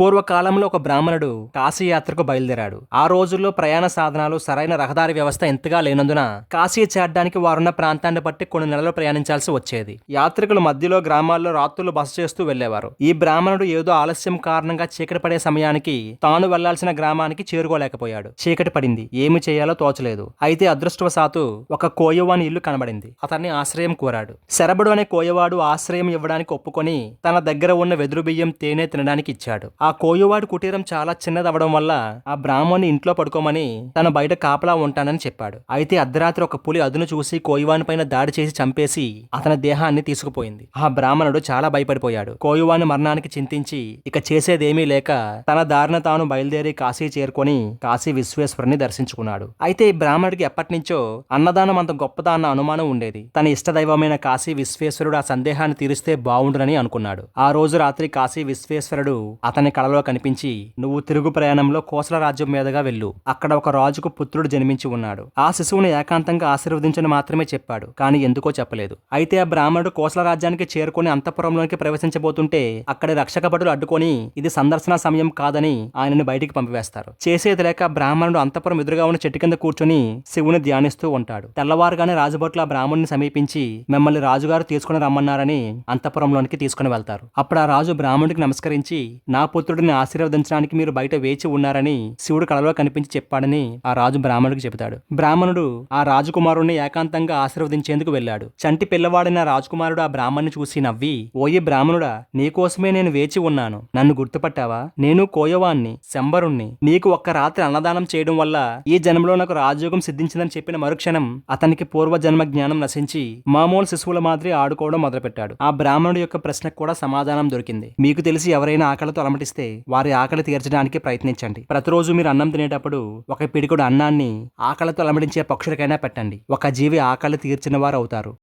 పూర్వకాలంలో ఒక బ్రాహ్మణుడు కాశీయాత్రకు బయలుదేరాడు. ఆ రోజుల్లో ప్రయాణ సాధనాలు సరైన రహదారి వ్యవస్థ ఎంతగా లేనందున కాశీ చేరడానికి వారున్న ప్రాంతాన్ని బట్టి కొన్ని నెలలు ప్రయాణించాల్సి వచ్చేది. యాత్రికులు మధ్యలో గ్రామాల్లో రాత్రులు బస చేస్తూ వెళ్ళేవారు ఈ బ్రాహ్మణుడు ఏదో ఆలస్యం కారణంగా చీకటి పడే సమయానికి తాను వెళ్ళాల్సిన గ్రామానికి చేరుకోలేకపోయాడు. చీకటి పడింది. ఏమి చేయాలో తోచలేదు. అయితే అదృష్టవశాత్తు ఒక కోయవాని ఇల్లు కనబడింది. అతన్ని ఆశ్రయం కోరాడు. శరభుడు అనే కోయవాడు ఆశ్రయం ఇవ్వడానికి ఒప్పుకొని తన దగ్గర ఉన్న వెదురు బియ్యం తేనె తినడానికి ఇచ్చాడు. ఆ ఆ కోయవాడు కుటీరం చాలా చిన్నదవడం వల్ల ఆ బ్రాహ్మణ్ణి ఇంట్లో పడుకోమని తన బయట కాపలా ఉంటానని చెప్పాడు. అయితే అర్ధరాత్రి ఒక పులి అదును చూసి కోయవాని పైన దాడి చేసి చంపేసి అతని దేహాన్ని తీసుకుపోయింది. ఆ బ్రాహ్మణుడు చాలా భయపడిపోయాడు. కోయవాని మరణానికి చింతించి ఇక చేసేదేమీ లేక తన దారిన తాను బయలుదేరి కాశీ చేరుకొని కాశీ విశ్వేశ్వరుని దర్శించుకున్నాడు. అయితే ఈ బ్రాహ్మణుడికి ఎప్పటి నుంచో అన్నదానం అంత గొప్పదా అన్న అనుమానం ఉండేది. తన ఇష్టదైవమైన కాశీ విశ్వేశ్వరుడు ఆ సందేహాన్ని తీరిస్తే బాగుండునని అనుకున్నాడు. ఆ రోజు రాత్రి కాశీ విశ్వేశ్వరుడు అతని కలలో కనిపించి నువ్వు తిరుగు ప్రయాణంలో కోసల రాజ్యం మీదుగా వెళ్ళు. అక్కడ ఒక రాజుకు పుత్రుడు జన్మించి ఉన్నాడు. ఆ శిశువుని ఏకాంతంగా ఆశీర్వదించని మాత్రమే చెప్పాడు కానీ ఎందుకో చెప్పలేదు. అయితే ఆ బ్రాహ్మణుడు కోసల రాజ్యానికి చేరుకుని అంతఃపురంలోకి ప్రవేశించబోతుంటే అక్కడి రక్షక భటులు అడ్డుకొని ఇది సందర్శన సమయం కాదని ఆయనను బయటికి పంపివేస్తారు. చేసేది లేక బ్రాహ్మణుడు అంతఃపురం ఎదురుగా ఉన్న చెట్టు కింద కూర్చొని శివుని ధ్యానిస్తూ ఉంటాడు. తెల్లవారుగానే రాజభటులు ఆ బ్రాహ్మణుని సమీపించి మిమ్మల్ని రాజుగారు తీసుకుని రమ్మన్నారని అంతఃపురంలోనికి తీసుకుని వెళ్తారు. అప్పుడు ఆ రాజు బ్రాహ్మణుడికి నమస్కరించి నా పుత్రుడిని ఆశీర్వదించడానికి మీరు బయట వేచి ఉన్నారని శివుడు కలలో కనిపించి చెప్పాడని ఆ రాజు బ్రాహ్మణుడికి చెబుతాడు. బ్రాహ్మణుడు ఆ రాజకుమారుణ్ణి ఏకాంతంగా ఆశీర్వదించేందుకు వెళ్ళాడు. చంటి పిల్లవాడైన రాజకుమారుడు ఆ బ్రాహ్మణ్ణి చూసి నవ్వి ఓయే బ్రాహ్మణుడా నీకోసమే నేను వేచి ఉన్నాను. నన్ను గుర్తుపట్టావా? నేను కోయవాణ్ణి శంబరుణ్ణి. నీకు ఒక్క రాత్రి అన్నదానం చేయడం వల్ల ఈ జన్మలో నాకు రాజయోగం సిద్ధించిందని చెప్పిన మరుక్షణం అతనికి పూర్వజన్మ జ్ఞానం నశించి మామూలు శిశువుల మాదిరి ఆడుకోవడం మొదలుపెట్టాడు. ఆ బ్రాహ్మణుడి యొక్క ప్రశ్నకు కూడా సమాధానం దొరికింది. మీకు తెలిసి ఎవరైనా ఆకలితో అలమటిస్తే వారి ఆకలి తీర్చడానికి ప్రయత్నించండి. ప్రతిరోజు మీరు అన్నం తినేటప్పుడు ఒక పిడికుడు అన్నాన్ని ఆకలితో అలమడించే పక్షులకైనా పెట్టండి. ఒక జీవి ఆకలి తీర్చిన వారు అవుతారు.